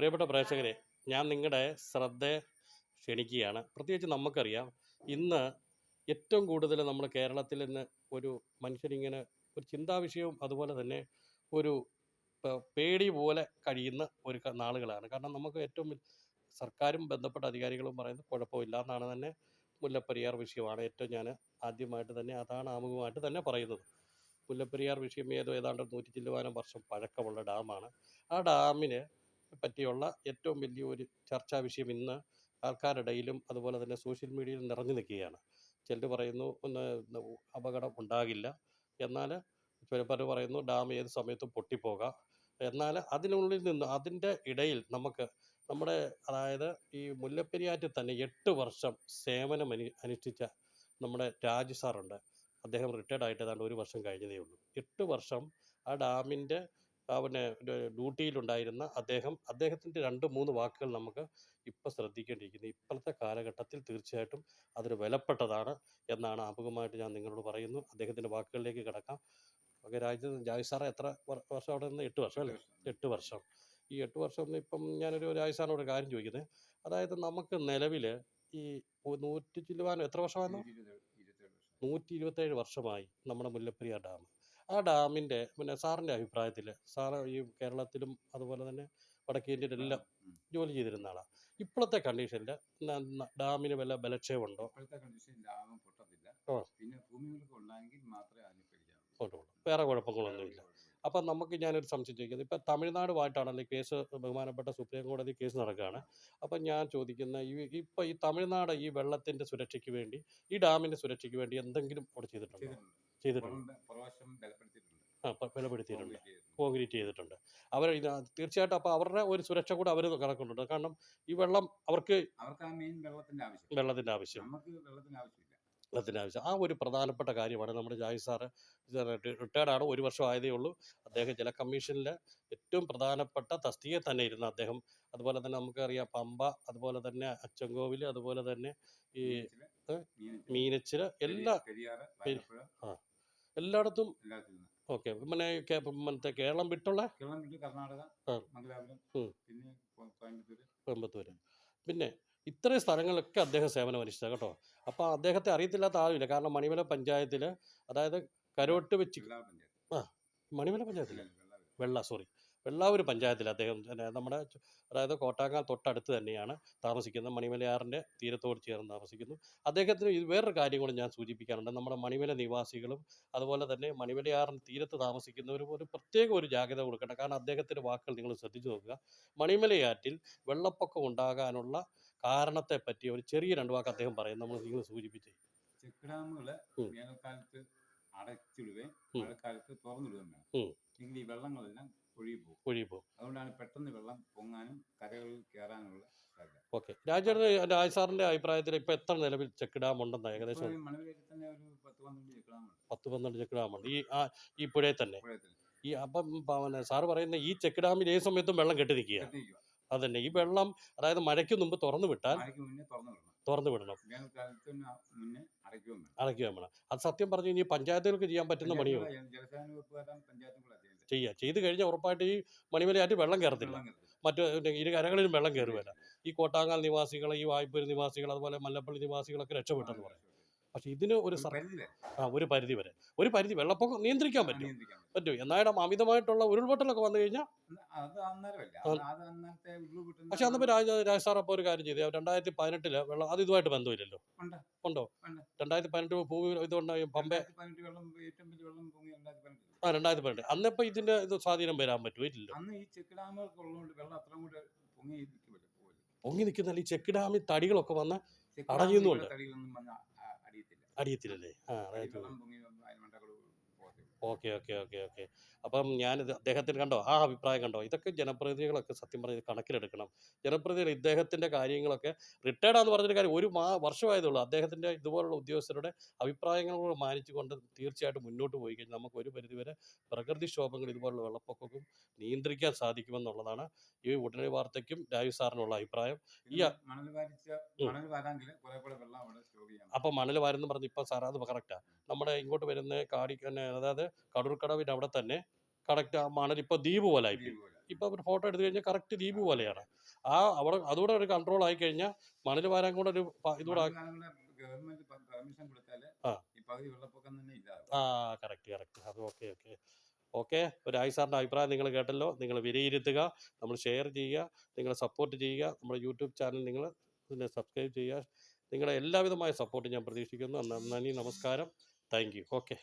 പ്രിയപ്പെട്ട പ്രേക്ഷകരെ ഞാൻ നിങ്ങളുടെ ശ്രദ്ധ ക്ഷണിക്കുകയാണ്. പ്രത്യേകിച്ച് നമുക്കറിയാം ഇന്ന് ഏറ്റവും കൂടുതൽ നമ്മൾ കേരളത്തിൽ നിന്ന് ഒരു മനുഷ്യനിങ്ങനെ ഒരു ചിന്താവിഷയവും അതുപോലെ തന്നെ ഒരു പേടി പോലെ കഴിയുന്ന ഒരു നാളുകളാണ്. കാരണം നമുക്ക് ഏറ്റവും സർക്കാരും ബന്ധപ്പെട്ട അധികാരികളും പറയുന്നത് കുഴപ്പമില്ല എന്നാണ് തന്നെ മുല്ലപ്പെരിയാർ വിഷയമാണ് ഏറ്റവും ഞാൻ ആദ്യമായിട്ട് തന്നെ അതാണ് ആമുഖമായിട്ട് തന്നെ പറയുന്നത്. മുല്ലപ്പെരിയാർ വിഷയം ഏതോ ഏതാണ്ട് നൂറ്റി ചില്ലുവാനം വർഷം പഴക്കമുള്ള ഡാമാണ്. ആ ഡാമിന് പറ്റിയുള്ള ഏറ്റവും വലിയ ഒരു ചർച്ചാ വിഷയം ഇന്ന് ആൾക്കാരിടയിലും അതുപോലെ തന്നെ സോഷ്യൽ മീഡിയയിലും നിറഞ്ഞു നിൽക്കുകയാണ്. ചിലർ പറയുന്നു ഒന്ന് അപകടം ഉണ്ടാകില്ല. എന്നാൽ ചിലപ്പോൾ പറയുന്നു ഡാം ഏത് സമയത്തും പൊട്ടിപ്പോകാം. എന്നാൽ അതിനുള്ളിൽ നിന്ന് അതിന്റെ ഇടയിൽ നമുക്ക് നമ്മുടെ അതായത് ഈ മുല്ലപ്പെരിയാറ്റിൽ തന്നെ എട്ട് വർഷം സേവനം അനു അനുഷ്ഠിച്ച നമ്മുടെ രാജു സാറുണ്ട്. അദ്ദേഹം റിട്ടയർഡ് ആയിട്ട് ഏതാണ്ട് ഒരു വർഷം കഴിഞ്ഞതേ ഉള്ളൂ. എട്ട് വർഷം ആ ഡാമിന്റെ അവന് ഡ്യൂട്ടിയിലുണ്ടായിരുന്ന അദ്ദേഹം അദ്ദേഹത്തിന്റെ രണ്ട് മൂന്ന് വാക്കുകൾ നമുക്ക് ഇപ്പോൾ ശ്രദ്ധിക്കേണ്ടിയിരിക്കുന്നു. ഇപ്പോഴത്തെ കാലഘട്ടത്തിൽ തീർച്ചയായിട്ടും അതൊരു വിലപ്പെട്ടതാണ് എന്നാണ് ആമുഖമായിട്ട് ഞാൻ നിങ്ങളോട് പറയുന്നു. അദ്ദേഹത്തിന്റെ വാക്കുകളിലേക്ക് കിടക്കാം. ഓക്കെ രാജ്യ രാജു സാറ് എത്ര വർഷം അവിടെ നിന്ന്? എട്ട് വർഷം അല്ലേ? എട്ട് വർഷം. ഈ എട്ട് വർഷം ഇപ്പം ഞാനൊരു രാജു സാറിനോട് കാര്യം ചോദിക്കുന്നത് അതായത് നമുക്ക് നിലവിൽ ഈ നൂറ്റി ചില്ലുവാനോ എത്ര വർഷമായിരുന്നു? നൂറ്റി ഇരുപത്തേഴ് വർഷമായി നമ്മുടെ മുല്ലപ്പെരിയാർ ഡാം. ആ ഡാമിന്റെ പിന്നെ സാറിന്റെ അഭിപ്രായത്തിൽ സാർ ഈ കേരളത്തിലും അതുപോലെ തന്നെ വടക്കേ ഇന്ത്യയിലെല്ലാം ജോലി ചെയ്തിരുന്ന ആളാണ് ഇപ്പോഴത്തെ കണ്ടീഷനിൽ ഡാമിന് വല്ല ബലക്ഷയമുണ്ടോ? വേറെ കുഴപ്പങ്ങളൊന്നുമില്ല. അപ്പം നമുക്ക് ഞാനൊരു സംശയം ചോദിക്കുന്നത്. ഇപ്പം തമിഴ്നാടുമായിട്ടാണല്ലോ അല്ലെങ്കിൽ കേസ് ബഹുമാനപ്പെട്ട സുപ്രീം കോടതി കേസ് നടക്കുകയാണ്. അപ്പം ഞാൻ ചോദിക്കുന്ന ഈ ഇപ്പം ഈ തമിഴ്നാട് ഈ വെള്ളത്തിന്റെ സുരക്ഷയ്ക്ക് വേണ്ടി ഈ ഡാമിന്റെ സുരക്ഷയ്ക്ക് വേണ്ടി എന്തെങ്കിലും അവിടെ ചെയ്തിട്ടുണ്ടോ. ചെയ്തിട്ടുണ്ട്. ബലപ്പെടുത്തിയിട്ടുണ്ട്. ആ കോൺക്രീറ്റ് ചെയ്തിട്ടുണ്ട്. അവർ ഇത് തീർച്ചയായിട്ടും അപ്പോൾ അവരുടെ ഒരു സുരക്ഷ കൂടെ അവർ കണക്കുന്നുണ്ട്. കാരണം ഈ വെള്ളം അവർക്ക് വെള്ളത്തിന്റെ ആവശ്യം. വെള്ളത്തിന്റെ ആവശ്യം. ആ ഒരു പ്രധാനപ്പെട്ട കാര്യമാണ് നമ്മുടെ ജായി സാറ് റിട്ടയർഡാണ്. ഒരു വർഷം ആയതേ ഉള്ളൂ. അദ്ദേഹം ജല കമ്മീഷനിലെ ഏറ്റവും പ്രധാനപ്പെട്ട തസ്തിയെ തന്നെ ഇരുന്ന അദ്ദേഹം. അതുപോലെ തന്നെ നമുക്കറിയാം പമ്പ അതുപോലെ തന്നെ അച്ചൻകോവിൽ അതുപോലെ തന്നെ ഈ മീനച്ചിൽ, മീനച്ചിൽ എല്ലാ വാഴപ്പുഴ എല്ലായിടത്തും ഓക്കെ. പിന്നെ കേ- മറ്റേ കേരളം വിട്ടുള്ള കേരളം വിട്ട് കർണാടക ആ. മംഗലാപുരം ഉം. പിന്നെ കോ- കോയമ്പത്തൂര്. കോയമ്പത്തൂര് പിന്നെ ഇത്രയും സ്ഥലങ്ങളിലൊക്കെ അദ്ദേഹം സേവനം അനുഷ്ഠിച്ചത് കേട്ടോ. അപ്പോൾ അദ്ദേഹത്തെ അറിയത്തില്ലാത്ത ആരുമില്ല. കാരണം മണിമല പഞ്ചായത്തിൽ അതായത് കരോട്ട് വെച്ച് ജില്ലാ പഞ്ചായത്ത്. മണിമല പഞ്ചായത്തിൽ വെള്ള സോറി വെള്ളാവൂർ പഞ്ചായത്തിൽ അദ്ദേഹം നമ്മുടെ അതായത് കോട്ടാങ്ങാൽ തൊട്ടടുത്ത് തന്നെയാണ് താമസിക്കുന്നത്. മണിമലയാറിന്റെ തീരത്തോട് ചേർന്ന് താമസിക്കുന്നു. അദ്ദേഹത്തിന് ഇത് വേറൊരു കാര്യം കൂടെ ഞാൻ സൂചിപ്പിക്കാനുണ്ട്. നമ്മുടെ മണിമല നിവാസികളും അതുപോലെ തന്നെ മണിമലയാറിന്റെ തീരത്ത് താമസിക്കുന്നവരും ഒരു പ്രത്യേക ഒരു ജാഗ്രത കൊടുക്കണം കാരണം അദ്ദേഹത്തിന്റെ വാക്കുകൾ നിങ്ങൾ ശ്രദ്ധിച്ചു നോക്കുക. മണിമലയാറ്റിൽ വെള്ളപ്പൊക്കം ഉണ്ടാകാനുള്ള കാരണത്തെ പറ്റി ഒരു ചെറിയ രണ്ട് വാക്ക് അദ്ദേഹം പറയും. നമ്മൾ നിങ്ങൾ സൂചിപ്പിച്ചു. ചെക്ക് ഡാമുകൾ ഉം. വേനൽക്കാലത്ത് അടച്ചിടുകയും. മഴക്കാലത്ത് തുറന്നിടുകയും വേണം എങ്കിൽ ഈ വെള്ളങ്ങളെല്ലാം ഒഴുകി ഒഴുകി പോകും. അതുകൊണ്ടാണ് പെട്ടെന്ന് വെള്ളം പൊങ്ങാനും കരകളിൽ കയറാനുള്ള സാധ്യത. ഓക്കെ. രാജേന്ദ്ര രാജ് സാറിന്റെ അഭിപ്രായത്തിൽ ഇപ്പൊ എത്ര നിലവിൽ ചെക്ക് ഡാം ഉണ്ടെന്ന് ഏകദേശം തന്നെ ഒരു പത്ത് പന്ത്രണ്ട് ചെക്ക് ഡാമുണ്ട് ഉണ്ട് പന്ത്രണ്ട് ചെക്ക് ഡാമുണ്ട് ഈ ആ ഈ പുഴയിൽ തന്നെ. പുഴയത്തിൽ ഈ അപ്പം പിന്നെ സാറ് പറയുന്ന ഈ ചെക്ക് ഡാമിൽ ഏത് സമയത്തും വെള്ളം കെട്ടി നിൽക്കുക അതന്നെ. ഈ വെള്ളം അതായത് മഴയ്ക്ക് മുമ്പ് തുറന്നു വിട്ടാൽ മഴയ്ക്ക് മുന്നേ തുറന്നു വിടണം. തുറന്നു വിടണം. വേനൽക്കാലത്തിന് മുന്നേ അടയ്ക്കുകയും വേണം. അടയ്ക്കുക വേണം. അത് സത്യം പറഞ്ഞു കഴിഞ്ഞാൽ ഈ പഞ്ചായത്തുകൾക്ക് ചെയ്യാൻ പറ്റുന്ന പണിയോ പഞ്ചായത്തുകൾ, ജലസേന വകുപ്പുകാരും പഞ്ചായത്തും കൂടെ ചെയ്യുക ചെയ്ത് കഴിഞ്ഞാൽ ഉറപ്പായിട്ട് ഈ മണിമലയായിട്ട് വെള്ളം കയറത്തില്ല. മറ്റു ഇരു കരകളിലും വെള്ളം കയറുകയില്ല ഈ കോട്ടാങ്ങാൽ നിവാസികൾ ഈ വായ്പൂർ നിവാസികൾ അതുപോലെ മല്ലപ്പള്ളി നിവാസികളൊക്കെ രക്ഷപ്പെട്ടെന്ന് പറയും. പക്ഷെ ഇതിന് ഒരു ഒരു പരിധി വരെ ആ ഒരു പരിധി വരെ. ഒരു പരിധി വെള്ളപ്പൊക്കം നിയന്ത്രിക്കാൻ പറ്റും. പറ്റും. എന്നായിടം അമിതമായിട്ടുള്ള ഉരുൾപൊട്ടലൊക്കെ വന്നു കഴിഞ്ഞാൽ പക്ഷെ അന്ന് രാജ രാജ് സാർ അപ്പോൾ ഒരു കാര്യം ചെയ്തു. രണ്ടായിരത്തി പതിനെട്ടിൽ വെള്ളം അത് ഇതുമായിട്ട് ബന്ധമില്ലല്ലോ. ഉണ്ട്. രണ്ടായിരത്തി പതിനെട്ട് ഭൂമി ഇതുണ്ടായി പമ്പ ആ രണ്ടായിരത്തി പതിനെട്ട് അന്നിപ്പോൾ ഇതിന്റെ ഇത് സ്വാധീനം വരാൻ പറ്റുമോ ഇല്ല അന്ന് ഈ ചെക്ക് ഉള്ളതുകൊണ്ട് വെള്ളം കൂടെ പൊങ്ങി ഇരിക്കുമല്ലോ പൊങ്ങി നിൽക്കുന്ന ഈ ചെക്ക് ഡാമിൽ തടികളൊക്കെ വന്ന് വന്ന് അടിയത്തില്ലല്ലേ? ആ റൈറ്റ് വെള്ളം പൊങ്ങി അതിനുമണ്ടകൾ പോകത്തില്ല ഓക്കെ ഓക്കെ ഓക്കെ ഓക്കെ. അപ്പം ഞാനിത് അദ്ദേഹത്തിന് കണ്ടോ? ആ അഭിപ്രായം കണ്ടോ? ഇതൊക്കെ ജനപ്രതിനിധികളൊക്കെ സത്യം പറഞ്ഞ് കണക്കിലെടുക്കണം. ജനപ്രതിനിധികൾ ഇദ്ദേഹത്തിന്റെ കാര്യങ്ങളൊക്കെ റിട്ടയർഡ് ആണെന്ന് പറഞ്ഞൊരു കാര്യം ഒരു മാ വർഷമായതേ ഉള്ളൂ അദ്ദേഹത്തിന്റെ ഇതുപോലുള്ള ഉദ്യോഗസ്ഥരുടെ അഭിപ്രായങ്ങളോട് മാനിച്ചുകൊണ്ട് തീർച്ചയായിട്ടും മുന്നോട്ട് പോയി കഴിഞ്ഞാൽ നമുക്ക് ഒരു പരിധിവരെ പ്രകൃതിക്ഷോഭങ്ങൾ ഇതുപോലുള്ള വെള്ളപ്പൊക്കവും നിയന്ത്രിക്കാൻ സാധിക്കുമെന്നുള്ളതാണ് ഈ ഉടനടി വാർത്തയ്ക്കും രാജു സാറിനുള്ള അഭിപ്രായം. ഈ അപ്പം മണൽ വാരെന്ന് പറഞ്ഞ് ഇപ്പം സാർ അത് കറക്റ്റാണ് നമ്മുടെ ഇങ്ങോട്ട് വരുന്ന കാടി അതായത് കടൂർക്കടവിന്റെ അവിടെ തന്നെ. കറക്റ്റ് ആ മണൽ ഇപ്പോൾ ദ്വീപ് പോലെ ആയിപ്പോയി ഇപ്പൊ ഇപ്പോൾ ഒരു ഫോട്ടോ എടുത്തു കഴിഞ്ഞാൽ കറക്റ്റ് ദ്വീപ് പോലെയാണ്. ആ അവിടെ അതുകൂടെ ഒരു കൺട്രോൾ ആയി കഴിഞ്ഞാൽ മണൽ വാരാൻ കൂടെ ഒരു ഇതുകൂടെ ആ കറക്റ്റ് കറക്റ്റ് അത് ഓക്കെ ഓക്കെ ഓക്കെ ഒരു ആയി സാറിന്റെ അഭിപ്രായം നിങ്ങൾ കേട്ടല്ലോ. നിങ്ങൾ വിലയിരുത്തുക നമ്മൾ ഷെയർ ചെയ്യുക നിങ്ങൾ സപ്പോർട്ട് ചെയ്യുക നമ്മുടെ യൂട്യൂബ് ചാനൽ നിങ്ങൾ പിന്നെ സബ്സ്ക്രൈബ് ചെയ്യുക. നിങ്ങളുടെ എല്ലാവിധമായ സപ്പോർട്ട് ഞാൻ പ്രതീക്ഷിക്കുന്നു. നന്ദി നമസ്കാരം. Thank you okay